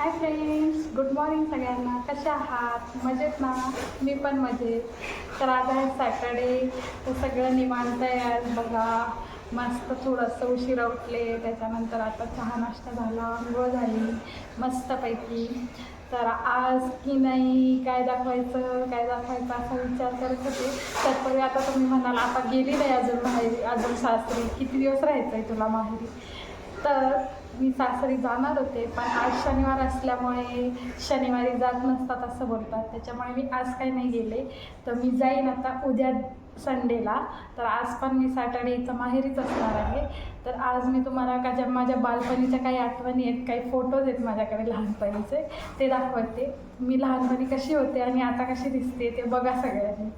Hi friends good morning सगळ्यांना. कशा आहात? मजेत ना? मी पण मजेत. तर आज आहे सॅटर्डे तर सगळं निवांत आहे आज. बघा मस्त थोडंसं उशिरा उठले. त्याच्यानंतर आता चहा नाश्ता झाला. आंघोळ झाली मस्तपैकी. तर आज की नाही काय दाखवायचं काय दाखवायचं असा विचार करत होते. तत्पूर्वी आता तुम्ही म्हणाल आता गेली नाही अजून माहेरी. अजून सासरी. किती दिवस राहायचं आहे तुला माहेरी? तर मी सासरी जाणार होते पण आज शनिवार असल्यामुळे शनिवारी जात नसतात असं बोलतात. त्याच्यामुळे मी आज काही नाही गेले. तर मी जाईन आता उद्या संडेला. तर आज पण मी सॅटर्डे इथं माहेरीच असणार आहे. तर आज मी तुम्हाला का ज्या माझ्या बालपणीच्या काही आठवणी आहेत काही फोटोज आहेत माझ्याकडे लहानपणीचे ते दाखवते. मी लहानपणी कशी होते आणि आता कशी दिसते ते बघा सगळ्यांनी.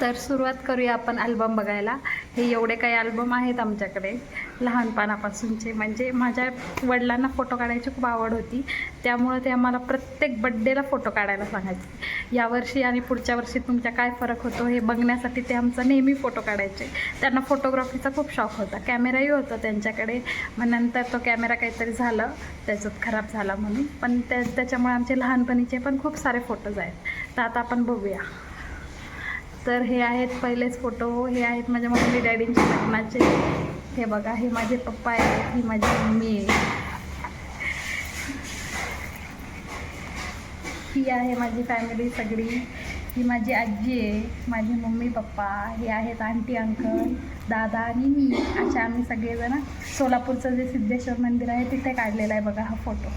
तर सुरुवात करूया आपण अल्बम बघायला. हे एवढे काही अल्बम आहेत आमच्याकडे. लहानपणापासूनचे. म्हणजे माझ्या वडिलांना फोटो काढायची खूप आवड होती. त्यामुळं ते आम्हाला प्रत्येक बड्डेला फोटो काढायला सांगायचे. यावर्षी आणि पुढच्या वर्षी तुमच्या काय फरक होतो हे बघण्यासाठी ते आमचा नेहमी फोटो काढायचे. त्यांना फोटोग्राफीचा खूप शौक होता. कॅमेराही होता त्यांच्याकडे. मग नंतर तो कॅमेरा काहीतरी झालं. त्याच्यात खराब झाला म्हणून. पण त्या त्याच्यामुळे आमचे लहानपणीचे पण खूप सारे फोटोज आहेत. तर आता आपण बघूया. तर हे आहेत पहिलेच फोटो हे आहेत माझ्या मम्मी डॅडींच्या लग्नाचे. हे बघा हे माझे पप्पा आहेत ही माझी मम्मी आहे. ही आहे माझी फॅमिली सगळी. ही माझी आजी आहे माझी मम्मी पप्पा हे आहेत आंटी अंकल दादा आणि मी. अशा आम्ही सगळेजण सोलापूरचं जे सिद्धेश्वर मंदिर आहे तिथे काढलेला आहे बघा हा फोटो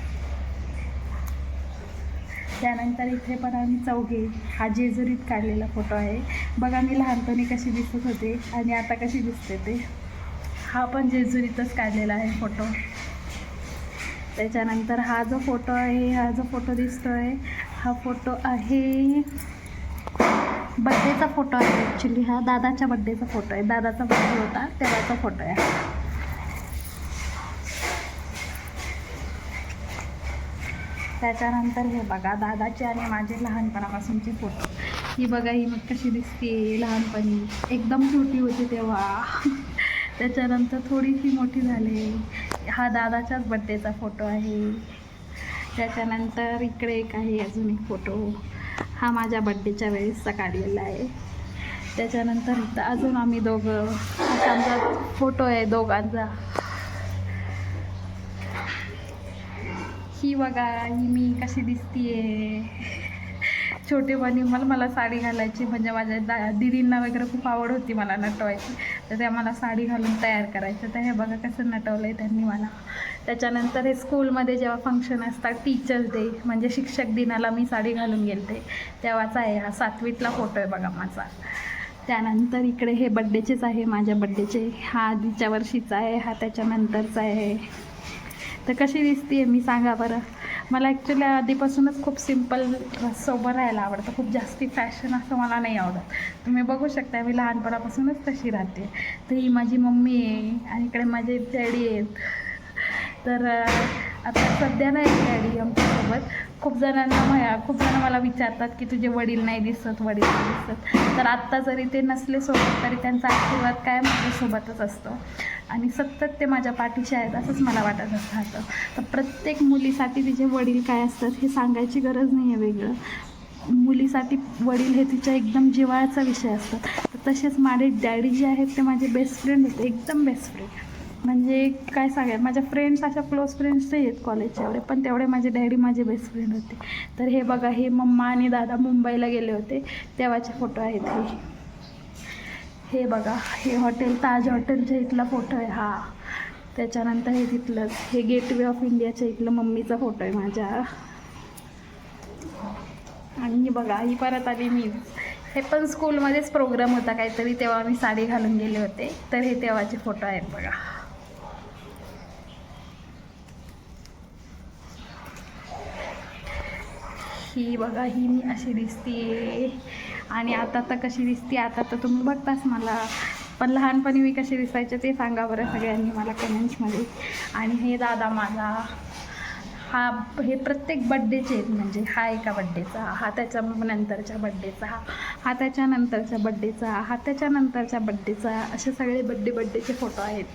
त्यानंतर इथे पण आम्ही चौघे हा जेजुरीत काढलेला फोटो आहे. बघा मी लहानपणी कशी दिसत होते आणि आता कशी दिसते ते. हा पण जेजुरीतच काढलेला आहे फोटो. त्याच्यानंतर हा जो फोटो आहे हा जो फोटो दिसतो आहे हा फोटो आहे. बड्डेचा फोटो आहे ॲक्च्युली हा. दादाच्या बड्डेचा फोटो आहे. दादाचा बड्डे होता तेव्हाचा फोटो आहे. त्याच्यानंतर हे बघा दादाचे आणि माझे लहानपणापासूनचे फोटो. ही बघा ही मग कशी दिसते लहानपणी. एकदम छोटी होती तेव्हा. त्याच्यानंतर थोडीशी मोठी झाली. हा दादाच्याच बड्डेचा फोटो आहे. त्याच्यानंतर इकडे एक आहे अजून एक फोटो. हा माझ्या बड्डेच्या वेळेसचा काढलेला आहे. त्याच्यानंतर इथं अजून आम्ही दोघं. असा आमचा फोटो आहे दोघांचा. ही बघा ही मी कशी दिसतीये. छोटेपणी मला मला साडी घालायची म्हणजे माझ्या दा दिदींना वगैरे खूप आवड होती मला नटवायची. तर त्या मला साडी घालून तयार करायचं तर हे बघा कसं नटवलं आहे त्यांनी मला. त्याच्यानंतर हे स्कूलमध्ये जेव्हा फंक्शन असतात टीचर्स डे म्हणजे शिक्षक दिनाला मी साडी घालून गेलते. तेव्हाचा आहे हा सातवीतला फोटो आहे बघा माझा. त्यानंतर इकडे हे बड्डेचेच आहे माझ्या बड्डेचे हा आधीच्या वर्षीचा आहे हा त्याच्यानंतरचा आहे. तर कशी दिसते मी सांगा बरं. मला ॲक्च्युली आधीपासूनच खूप सिंपल सोबत राहायला आवडतं. खूप जास्ती फॅशन असं मला नाही आवडत. तुम्ही बघू शकता मी लहानपणापासूनच तशी राहते. तर ही माझी मम्मी आहे आणि इकडे माझे डॅडी आहेत. तर आता सध्या नाही डॅडी आमच्यासोबत. खूप जणांना मा खूप जण मला विचारतात की तुझे वडील नाही दिसत वडील नाही दिसत. तर आत्ता जरी ते नसले सोबत तरी त्यांचा आशीर्वाद काय माझ्यासोबतच असतो. आणि सतत ते माझ्या पाठीशी आहेत असंच मला वाटत राहतं. तर प्रत्येक मुलीसाठी तिचे वडील काय असतात हे सांगायची गरज नाही आहे वेगळं. मुलीसाठी वडील हे तिच्या एकदम जिवाळाचा विषय असतात. तर तसेच माझे डॅडी जे आहेत ते माझे बेस्ट फ्रेंड होते एकदम बेस्ट फ्रेंड म्हणजे काय सांगायचं माझ्या फ्रेंड्स अशा क्लोज फ्रेंड्स नाही आहेत कॉलेजचे एवढे पण तेवढे माझे डॅडी माझे बेस्ट फ्रेंड होते. तर हे बघा हे मम्मा आणि दादा मुंबईला गेले होते. तेव्हाचे फोटो आहेत हे. हे बघा हे हॉटेल ताज हॉटेलच्या इथला फोटो आहे. हा. त्याच्यानंतर हे तिथलंच हे गेटवे ऑफ इंडियाच्या इथलं मम्मीचा फोटो आहे माझ्या. आणि बघा ही परत आली मी. हे पण स्कूलमध्येच प्रोग्राम होता काहीतरी तेव्हा मी साडी घालून गेले होते. तर हे तेव्हाचे फोटो आहेत बघा. की बघा ही मी अशी दिसते आणि आता तर कशी दिसते आता तर तुम्ही बघताच मला. पण लहानपणी मी कशी दिसायचे ते सांगा बरं सगळ्यांनी मला कमेंट्समध्ये. आणि हे दादा माझा हा हे प्रत्येक बड्डेचे आहेत म्हणजे हा एका बड्डेचा हा त्याच्या नंतरच्या बड्डेचा हा त्याच्या नंतरच्या बड्डेचा हा त्याच्या नंतरच्या बड्डेचा असे सगळे बड्डे बड्डेचे फोटो आहेत.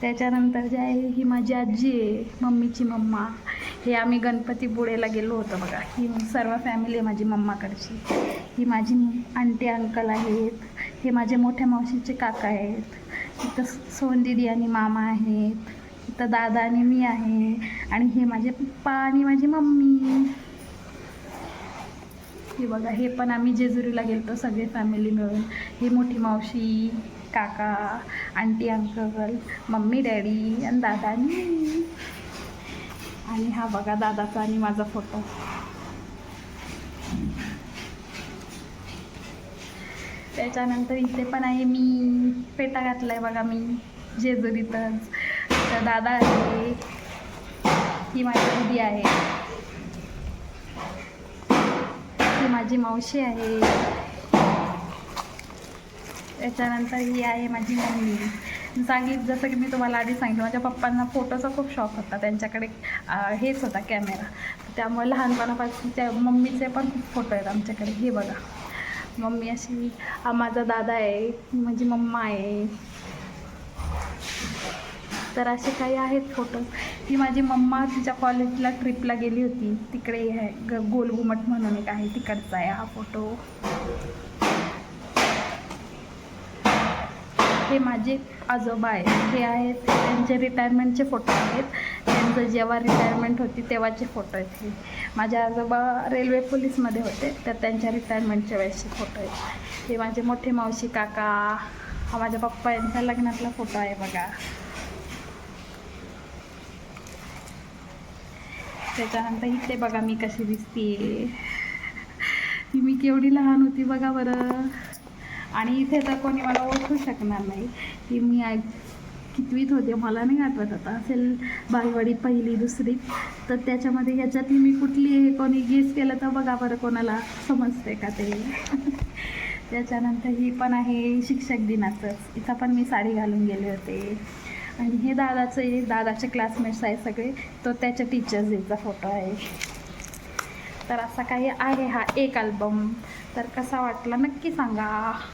त्याच्यानंतर जे आहे ही माझी आजी आहे मम्मीची मम्मा हे आम्ही गणपतीपुळेला गेलो होतो बघा. ही सर्व फॅमिली आहे माझी मम्माकडची. ही माझी आंटी अंकल आहेत. हे माझे मोठ्या मावशीचे काका आहेत. इथं सोन दिदी आणि मामा आहेत. इथं दादा आणि मी आहे. आणि हे माझे पप्पा आणि माझी मम्मी. हे बघा हे पण आम्ही जेजुरीला गेलो सगळे फॅमिली मिळून. ही मोठी मावशी. काका आंटी अंकल मम्मी डॅडी आणि दादा आणि मी. आणि हा बघा दादाचा आणि माझा फोटो. त्याच्यानंतर इथे पण आहे मी. पेटा घातलाय बघा मी जेजुरीतच. तर दादा आहे. ही माझी दिदी आहे. ही माझी मावशी आहे. त्याच्यानंतर ही आहे माझी मम्मी. सांगित जसं की मी तुम्हाला आधी सांगितलं माझ्या पप्पांना फोटोचा खूप शौक होता. त्यांच्याकडे हेच होता कॅमेरा. त्यामुळे लहानपणापासून त्या मम्मीचे पण खूप फोटो आहेत आमच्याकडे. हे बघा. मम्मी अशी माझा दादा आहे माझी मम्मा आहे. तर असे काही आहेत फोटोज ही माझी मम्मा तिच्या कॉलेजला ट्रिपला गेली होती. तिकडे आहे ग गोलघुमट म्हणून एक आहे तिकडचा आहे हा फोटो. हे माझे आजोबा आहेत. हे आहेत त्यांचे रिटायरमेंटचे फोटो आहेत. त्यांचं जेव्हा रिटायरमेंट होती तेव्हाचे फोटो आहेत हे. माझे आजोबा रेल्वे पोलीसमध्ये होते तर त्यांच्या रिटायरमेंटच्या वेळेसचे फोटो आहेत. हे माझे मोठे मावशी काका हा माझ्या पप्पा यांच्या लग्नातला फोटो आहे बघा. त्याच्यानंतर इथे बघा मी कशी दिसते मी केवढी लहान होती बघा बरं. आणि इथे तर कोणी मला ओळखू शकणार नाही. की मी ऐक कितवीत होते मला नाही आठवत आता. असेल बालवाडी पहिली दुसरी तर त्याच्यामध्ये ह्याच्यातली मी कुठली हे कोणी गेस केलं तर बघा बरं कोणाला समजते का ते. त्याच्यानंतर ही पण आहे शिक्षक दिनाचंच इथं पण मी साडी घालून गेले होते. आणि हे दादाचं आहे दादाचे क्लासमेट्स आहे सगळे. तो त्याच्या टीचर्स डेचा फोटो आहे. तर असा काही आहे हा एक अल्बम तर कसा वाटला नक्की सांगा.